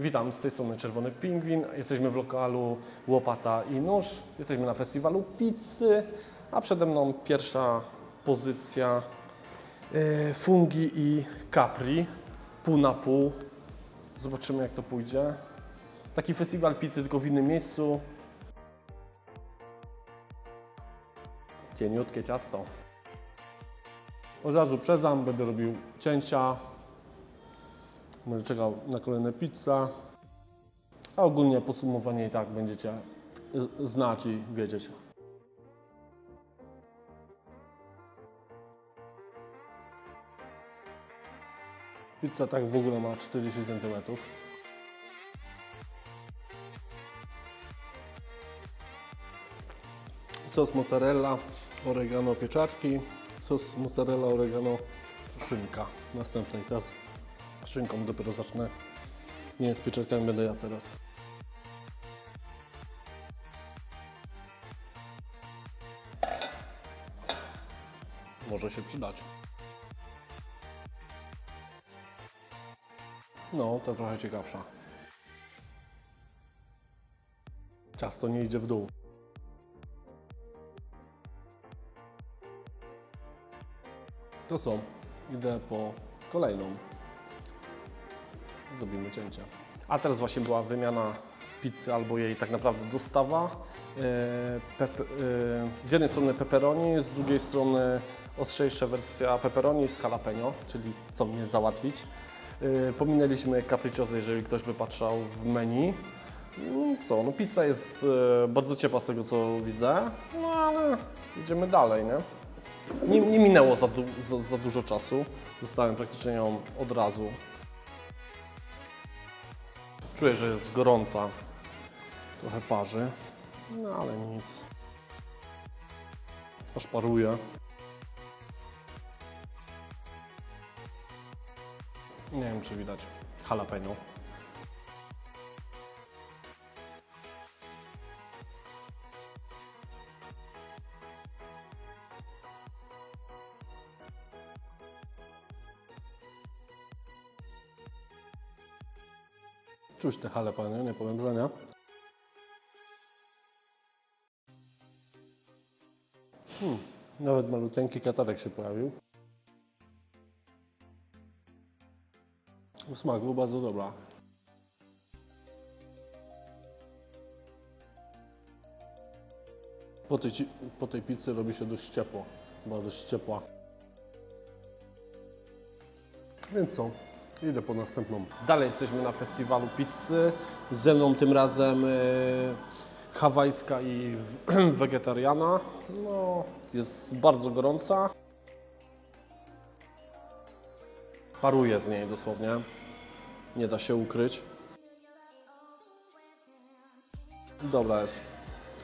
Witam, z tej strony Czerwony Pingwin. Jesteśmy w lokalu Łopata i Nóż. Jesteśmy na festiwalu pizzy, a przede mną pierwsza pozycja e, fungi i capri. Pół na pół. Zobaczymy jak to pójdzie. Taki festiwal pizzy tylko w innym miejscu. Cieniutkie ciasto. Od razu przezam, będę robił cięcia. Będę czekał na kolejne pizza. A ogólnie podsumowanie i tak będziecie znać i wiedzieć. Pizza tak w ogóle ma 40 cm. Sos mozzarella, oregano, pieczarki. Sos mozzarella, oregano, szynka. Następnej teraz szynką dopiero zacznę. Nie, z pieczarkami będę ja teraz. Może się przydać. No, to trochę ciekawsza. Ciasto nie idzie w dół. To co? Idę po kolejną. Zrobimy cięcie. A teraz właśnie była wymiana pizzy albo jej tak naprawdę dostawa. E, e, z jednej strony pepperoni, z drugiej strony ostrzejsza wersja pepperoni z jalapeno, czyli co mnie załatwić. E, Pominęliśmy capricciosa, jeżeli ktoś by patrzał w menu. No co, no pizza jest bardzo ciepła z tego co widzę, no ale idziemy dalej, nie? Nie, nie minęło za, du za, za dużo czasu. Dostałem praktycznie ją od razu. Czuję, że jest gorąca. Trochę parzy. No ale nic. Aż paruje. Nie wiem, czy widać jalapeno. Czuć te jalapeno, nie powiem, że nie. Hmm, nawet maluteńki katarek się pojawił. W smaku bardzo dobra. Po tej, po tej pizzy robi się dość ciepło. Była dość ciepła. Więc co? Idę po następną. Dalej jesteśmy na festiwalu pizzy. Ze mną tym razem e, hawajska i wegetariana. No, jest bardzo gorąca. Paruje z niej dosłownie. Nie da się ukryć. Dobra jest.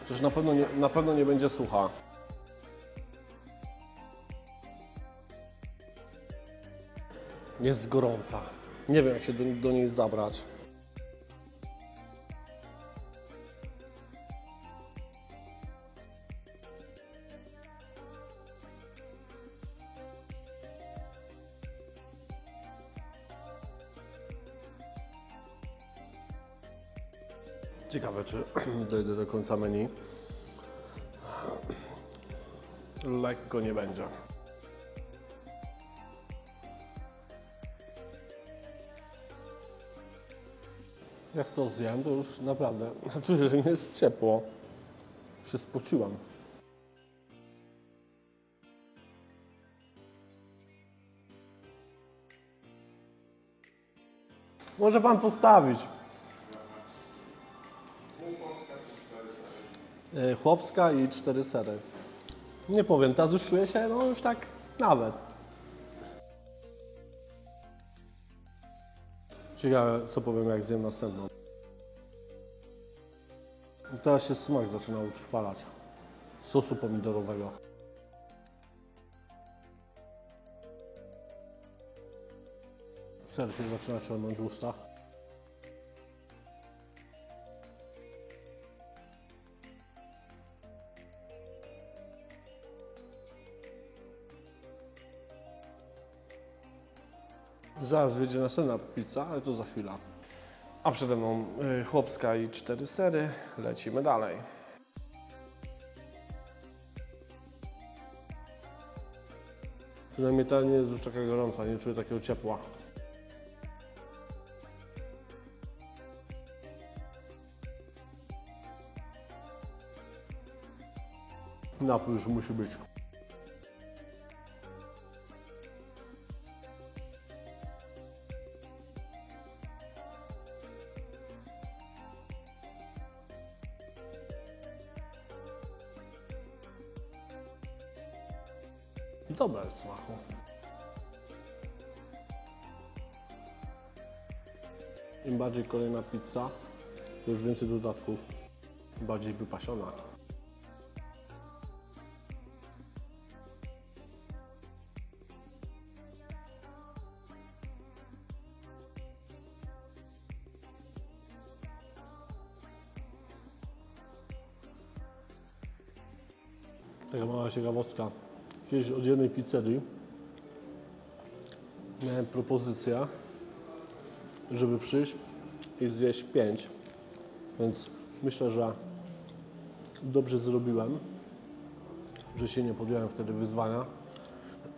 Chociaż na pewno nie, na pewno nie będzie sucha. Jest gorąca. Nie wiem, jak się do, do niej zabrać. Ciekawe, czy dojdę do końca menu. Lekko nie będzie. Jak to zjem, to już naprawdę czuję, że mi jest ciepło. Się spociłam. Może pan postawić. E, Chłopska i cztery sery. Nie powiem, teraz już czuję się, no już tak nawet. Ciekawe, co powiem, jak zjem następną. Teraz się smak zaczyna utrwalać. Sosu pomidorowego. Ser się zaczyna ciągnąć w ustach. Zaraz wyjdzie następna pizza, ale to za chwilę. A przede mną y, chłopska i cztery sery. Lecimy dalej. Przynajmniej ta nie jest już taka gorąca, nie czuję takiego ciepła. Napój już musi być. Dobre w smaku. Im bardziej kolejna pizza, już więcej dodatków, bardziej wypasiona. Taka mała ciekawostka. Kiedyś od jednej pizzerii miałem propozycję, żeby przyjść i zjeść pięć. Więc myślę, że dobrze zrobiłem, że się nie podjąłem wtedy wyzwania.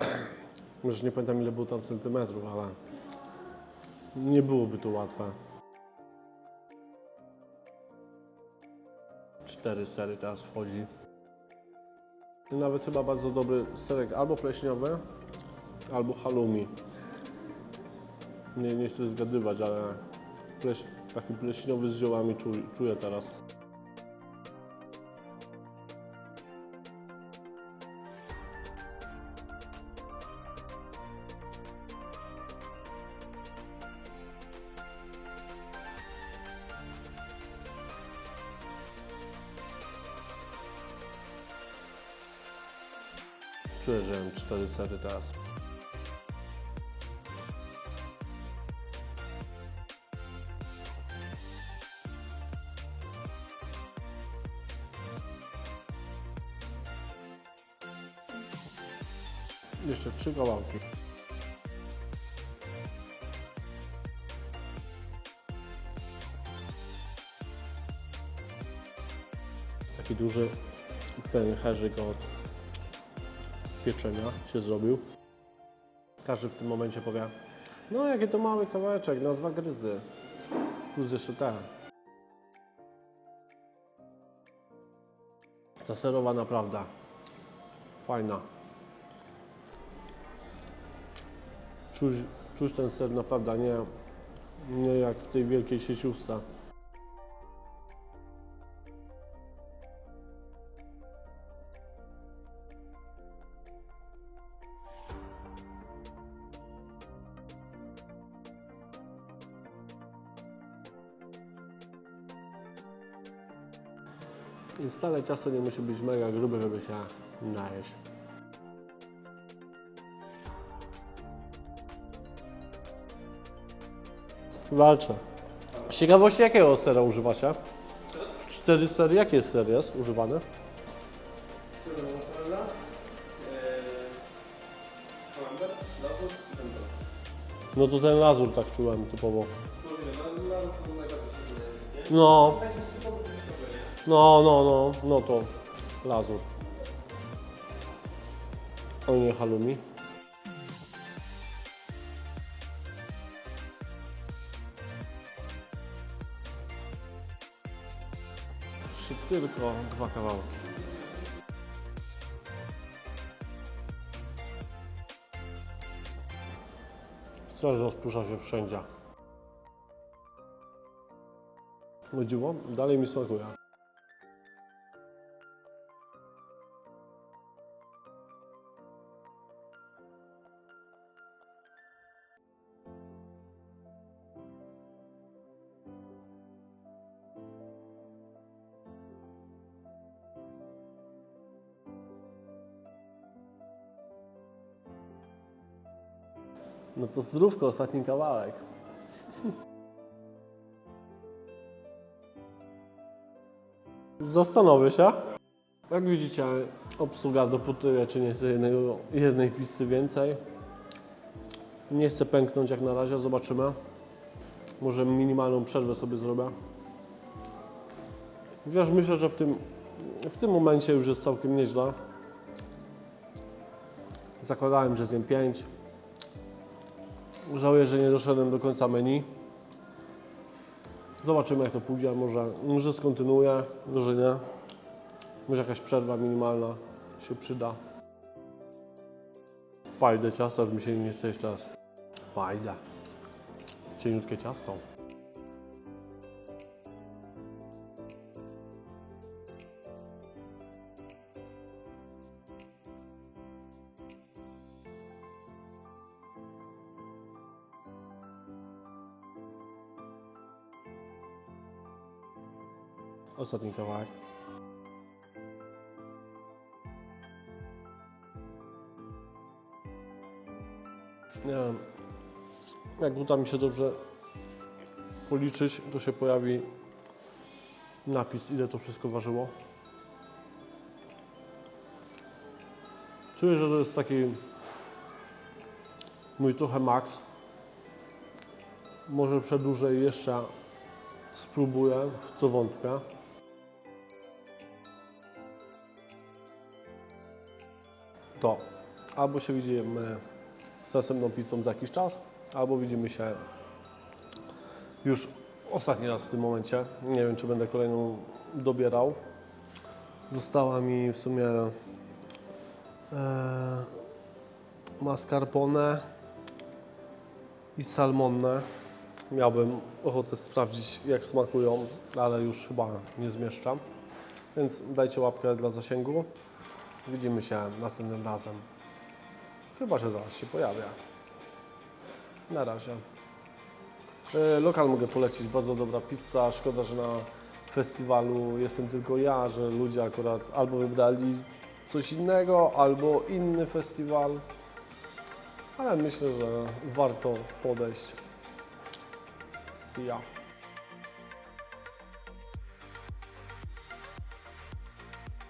Może nie pamiętam ile było tam centymetrów, ale nie byłoby to łatwe. Cztery sery teraz wchodzi. Nawet chyba bardzo dobry serek albo pleśniowy, albo halloumi. Nie, nie chcę zgadywać, ale pleś, taki pleśniowy z ziołami czuję teraz. Czuję, że mam sery. Jeszcze trzy kawałki. Taki duży pęcherzyk od pieczenia się zrobił. Każdy w tym momencie powie, no jaki to mały kawałeczek, na dwa gryzy. Plus jeszcze ten. Ta serowa naprawdę fajna. Czuć, czuć ten ser naprawdę, nie, nie jak w tej wielkiej sieciówce. I wcale ciasto nie musi być mega grube, żeby się najeść. Walczę. Z ciekawości jakiego sera używacie? Cztery sery, jaki jest ser jest używany? No to ten lazur tak czułem typowo. No. No, no, no, no to lazur. A nie halloumi. Jeszcze tylko dwa kawałki. Straż rozpusza się wszędzie. O dziwo, dalej mi smakuje. No to zdrówko, ostatni kawałek. Zastanowię się. Jak widzicie, obsługa doputuje, czy nie chce jednej, jednej pizzy więcej. Nie chcę pęknąć jak na razie, zobaczymy. Może minimalną przerwę sobie zrobię. Chociaż myślę, że w tym, w tym momencie już jest całkiem nieźle. Zakładałem, że zjem 5. Żałuję, że nie doszedłem do końca menu. Zobaczymy jak to pójdzie. Może, może skontynuuję, może nie. Może jakaś przerwa minimalna się przyda. Pajdę ciasto, aż mi się nie chce jeszcze raz. Pajdę. Cieniutkie ciasto. Ostatni kawałek. Nie wiem, jak uda mi się dobrze policzyć, to się pojawi napis, ile to wszystko ważyło. Czuję, że to jest taki mój trochę maks. Może przedłużę jeszcze spróbuję, w co wątpię. To albo się widzimy z następną pizzą za jakiś czas, albo widzimy się już ostatni raz w tym momencie. Nie wiem, czy będę kolejną dobierał. Została mi w sumie e, mascarpone i salmonne. Miałbym ochotę sprawdzić, jak smakują, ale już chyba nie zmieszczam. Więc dajcie łapkę dla zasięgu. Widzimy się następnym razem. Chyba, że zaraz się pojawia. Na razie. E, Lokal mogę polecić, bardzo dobra pizza. Szkoda, że na festiwalu jestem tylko ja, że ludzie akurat albo wybrali coś innego, albo inny festiwal. Ale myślę, że warto podejść. See ya.